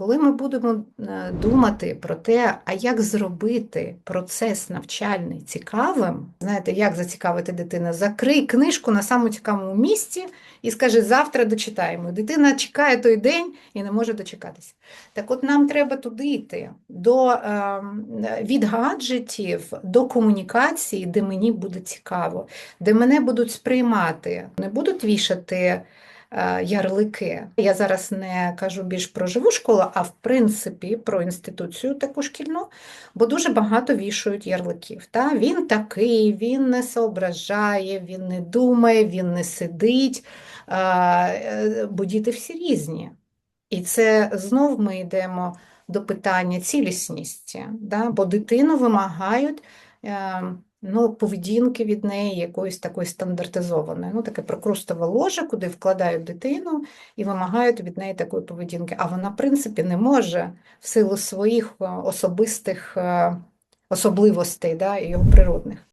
Коли ми будемо е, думати про те, а як зробити процес навчальний цікавим, знаєте, як зацікавити дитину? Закрий книжку на самому цікавому місці і скажи, завтра дочитаємо. Дитина чекає той день і не може дочекатися. Так от нам треба туди йти, до, е, від гаджетів до комунікації, де мені буде цікаво, де мене будуть сприймати, не будуть вішати ярлики. Я зараз не кажу більш про живу школу, а в принципі про інституцію таку шкільну, бо дуже багато вішають ярликів. Та? Він такий, він не соображає, він не думає, він не сидить, е, е, бо діти всі різні. І це знов ми йдемо до питання цілісності, да? бо дитину вимагають е, ну, поведінки від неї якоїсь такої стандартизованої, ну, таке прокрустове ложе, куди вкладають дитину і вимагають від неї такої поведінки. А вона, в принципі, не може в силу своїх е, особистих е, особливостей да, і його природних.